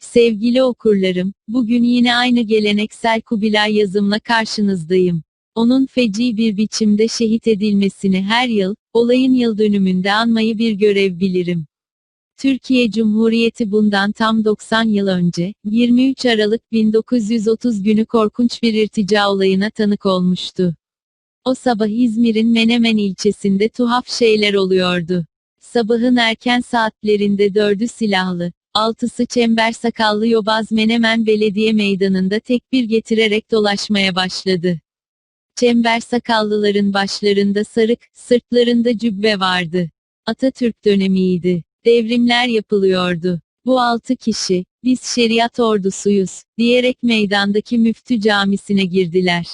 Sevgili okurlarım, bugün yine aynı geleneksel Kubilay yazımla karşınızdayım. Onun feci bir biçimde şehit edilmesini her yıl, olayın yıl dönümünde anmayı bir görev bilirim. Türkiye Cumhuriyeti bundan tam 90 yıl önce, 23 Aralık 1930 günü korkunç bir irtica olayına tanık olmuştu. O sabah İzmir'in Menemen ilçesinde tuhaf şeyler oluyordu. Sabahın erken saatlerinde dördü silahlı, altısı çember sakallı yobaz Menemen Belediye Meydanı'nda tekbir getirerek dolaşmaya başladı. Çember sakallıların başlarında sarık, sırtlarında cübbe vardı. Atatürk dönemiydi. Devrimler yapılıyordu. Bu altı kişi, biz şeriat ordusuyuz, diyerek meydandaki müftü camisine girdiler.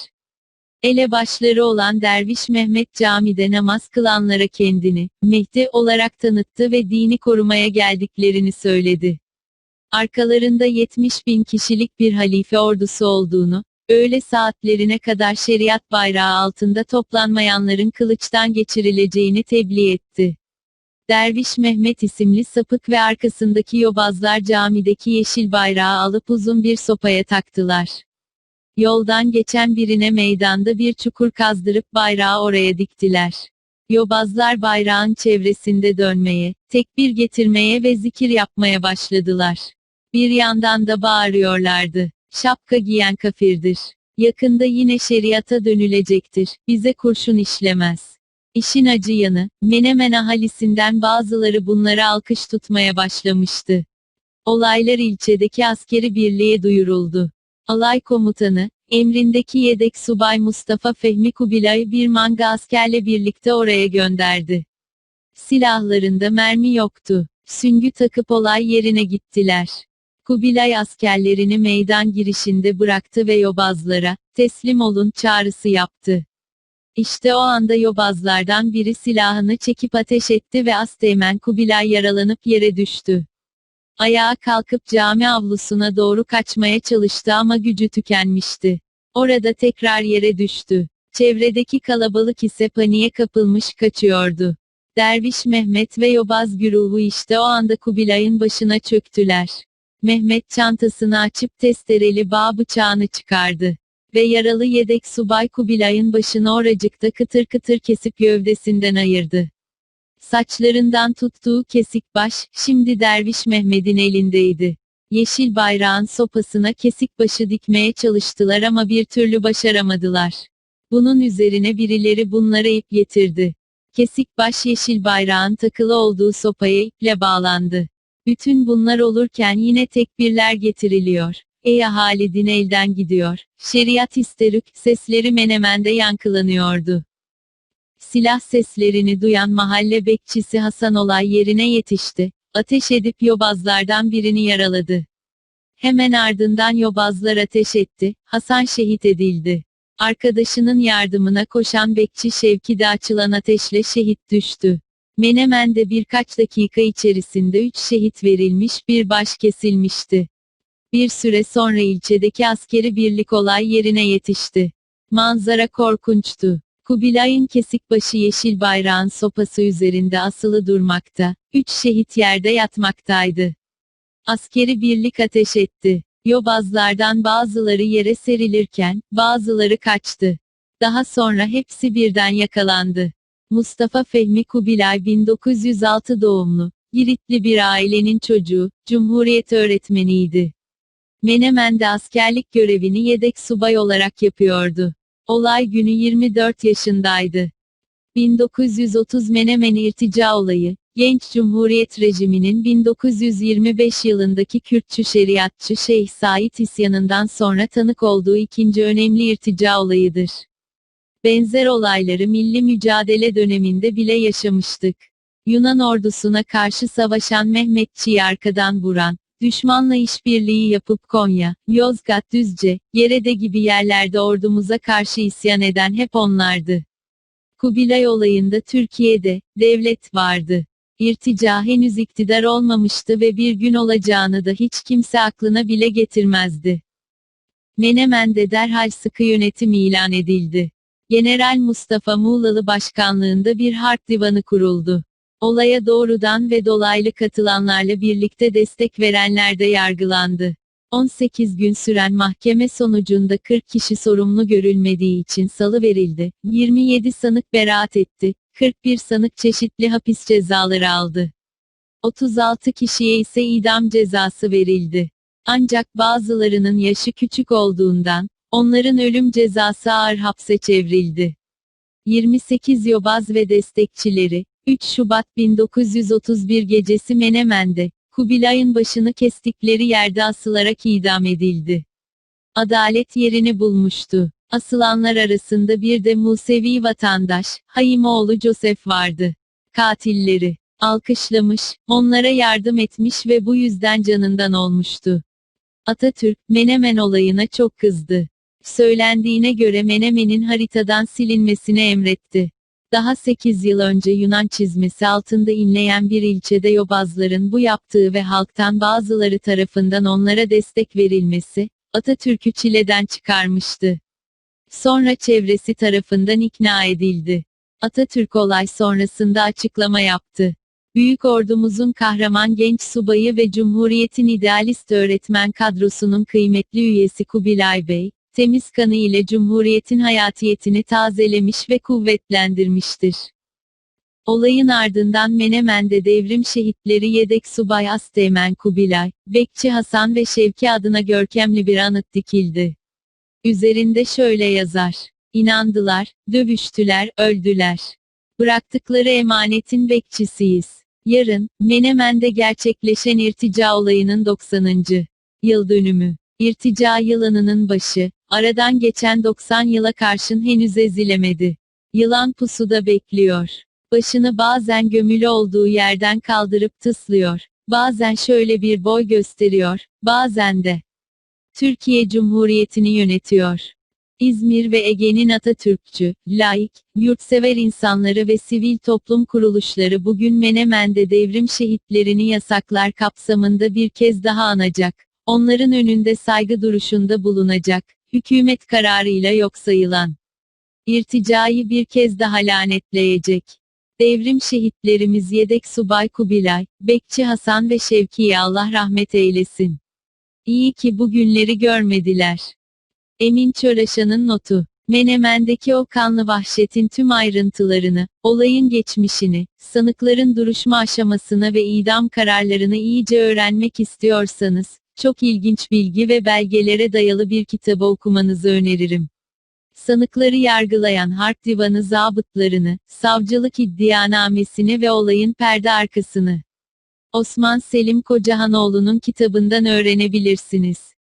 Elebaşları olan Derviş Mehmet camide namaz kılanlara kendini, Mehdi olarak tanıttı ve dini korumaya geldiklerini söyledi. Arkalarında 70 bin kişilik bir halife ordusu olduğunu, öğle saatlerine kadar şeriat bayrağı altında toplanmayanların kılıçtan geçirileceğini tebliğ etti. Derviş Mehmet isimli sapık ve arkasındaki yobazlar camideki yeşil bayrağı alıp uzun bir sopaya taktılar. Yoldan geçen birine meydanda bir çukur kazdırıp bayrağı oraya diktiler. Yobazlar bayrağın çevresinde dönmeye, tekbir getirmeye ve zikir yapmaya başladılar. Bir yandan da bağırıyorlardı. Şapka giyen kafirdir. Yakında yine şeriata dönülecektir. Bize kurşun işlemez. İşin acı yanı, Menemen ahalisinden bazıları bunları alkış tutmaya başlamıştı. Olaylar ilçedeki askeri birliğe duyuruldu. Alay komutanı, emrindeki yedek subay Mustafa Fehmi Kubilay'ı bir manga askerle birlikte oraya gönderdi. Silahlarında mermi yoktu. Süngü takıp olay yerine gittiler. Kubilay askerlerini meydan girişinde bıraktı ve yobazlara, teslim olun çağrısı yaptı. İşte o anda yobazlardan biri silahını çekip ateş etti ve Asteğmen Kubilay yaralanıp yere düştü. Ayağa kalkıp cami avlusuna doğru kaçmaya çalıştı ama gücü tükenmişti. Orada tekrar yere düştü. Çevredeki kalabalık ise paniğe kapılmış kaçıyordu. Derviş Mehmet ve Yobaz güruhu işte o anda Kubilay'ın başına çöktüler. Mehmet çantasını açıp testereli bağ bıçağını çıkardı. Ve yaralı yedek subay Kubilay'ın başını oracıkta kıtır kıtır kesip gövdesinden ayırdı. Saçlarından tuttuğu kesik baş, şimdi Derviş Mehmet'in elindeydi. Yeşil bayrağın sopasına kesik başı dikmeye çalıştılar ama bir türlü başaramadılar. Bunun üzerine birileri bunlara ip getirdi. Kesik baş yeşil bayrağın takılı olduğu sopaya iple bağlandı. Bütün bunlar olurken yine tekbirler getiriliyor. Ey ahali din elden gidiyor. Şeriat isterük, sesleri Menemen'de yankılanıyordu. Silah seslerini duyan mahalle bekçisi Hasan olay yerine yetişti. Ateş edip yobazlardan birini yaraladı. Hemen ardından yobazlar ateş etti. Hasan şehit edildi. Arkadaşının yardımına koşan bekçi Şevki de açılan ateşle şehit düştü. Menemen'de birkaç dakika içerisinde 3 şehit verilmiş bir baş kesilmişti. Bir süre sonra ilçedeki askeri birlik olay yerine yetişti. Manzara korkunçtu. Kubilay'ın kesik başı yeşil bayrağın sopası üzerinde asılı durmakta, üç şehit yerde yatmaktaydı. Askeri birlik ateş etti. Yobazlardan bazıları yere serilirken, bazıları kaçtı. Daha sonra hepsi birden yakalandı. Mustafa Fehmi Kubilay 1906 doğumlu, Giritli bir ailenin çocuğu, Cumhuriyet öğretmeniydi. Menemen'de askerlik görevini yedek subay olarak yapıyordu. Olay günü 24 yaşındaydı. 1930 Menemen irtica olayı, genç Cumhuriyet rejiminin 1925 yılındaki Kürtçü şeriatçı Şeyh Said isyanından sonra tanık olduğu ikinci önemli irtica olayıdır. Benzer olayları milli mücadele döneminde bile yaşamıştık. Yunan ordusuna karşı savaşan Mehmetçi'yi arkadan vuran, düşmanla işbirliği yapıp Konya, Yozgat Düzce, Yerede gibi yerlerde ordumuza karşı isyan eden hep onlardı. Kubilay olayında Türkiye'de, devlet vardı. İrtica henüz iktidar olmamıştı ve bir gün olacağını da hiç kimse aklına bile getirmezdi. Menemen'de derhal sıkı yönetim ilan edildi. General Mustafa Muğlalı başkanlığında bir harp divanı kuruldu. Olaya doğrudan ve dolaylı katılanlarla birlikte destek verenler de yargılandı. 18 gün süren mahkeme sonucunda 40 kişi sorumlu görülmediği için salı verildi. 27 sanık beraat etti. 41 sanık çeşitli hapis cezaları aldı. 36 kişiye ise idam cezası verildi. Ancak bazılarının yaşı küçük olduğundan, onların ölüm cezası ağır hapse çevrildi. 28 yobaz ve destekçileri, 3 Şubat 1931 gecesi Menemen'de, Kubilay'ın başını kestikleri yerde asılarak idam edildi. Adalet yerini bulmuştu. Asılanlar arasında bir de Musevi vatandaş, Hayimoğlu Joseph vardı. Katilleri, alkışlamış, onlara yardım etmiş ve bu yüzden canından olmuştu. Atatürk, Menemen olayına çok kızdı. Söylendiğine göre Menemen'in haritadan silinmesini emretti. Daha 8 yıl önce Yunan çizmesi altında inleyen bir ilçede yobazların bu yaptığı ve halktan bazıları tarafından onlara destek verilmesi, Atatürk'ü çileden çıkarmıştı. Sonra çevresi tarafından ikna edildi. Atatürk olay sonrasında açıklama yaptı. Büyük ordumuzun kahraman genç subayı ve Cumhuriyet'in idealist öğretmen kadrosunun kıymetli üyesi Kubilay Bey, temiz kanı ile Cumhuriyet'in hayatiyetini tazelemiş ve kuvvetlendirmiştir. Olayın ardından Menemen'de devrim şehitleri yedek subay Asteğmen Kubilay, Bekçi Hasan ve Şevki adına görkemli bir anıt dikildi. Üzerinde şöyle yazar. İnandılar, dövüştüler, öldüler. Bıraktıkları emanetin bekçisiyiz. Yarın, Menemen'de gerçekleşen irtica olayının 90. yıl dönümü. İrtica yılanının başı, aradan geçen 90 yıla karşın henüz ezilemedi. Yılan pusuda bekliyor. Başını bazen gömülü olduğu yerden kaldırıp tıslıyor. Bazen şöyle bir boy gösteriyor, bazen de Türkiye Cumhuriyeti'ni yönetiyor. İzmir ve Ege'nin Atatürkçü, laik, yurtsever insanları ve sivil toplum kuruluşları bugün Menemen'de devrim şehitlerini yasaklar kapsamında bir kez daha anacak. Onların önünde saygı duruşunda bulunacak, hükümet kararıyla yok sayılan irticayı bir kez daha lanetleyecek. Devrim şehitlerimiz yedek subay Kubilay, Bekçi Hasan ve Şevki'ye Allah rahmet eylesin. İyi ki bu günleri görmediler. Emin Çöraşan'ın notu. Menemen'deki o kanlı vahşetin tüm ayrıntılarını, olayın geçmişini, sanıkların duruşma aşamasına ve idam kararlarını iyice öğrenmek istiyorsanız, çok ilginç bilgi ve belgelere dayalı bir kitabı okumanızı öneririm. Sanıkları yargılayan harp divanı zabıtlarını, savcılık iddianamesini ve olayın perde arkasını Osman Selim Kocahanoğlu'nun kitabından öğrenebilirsiniz.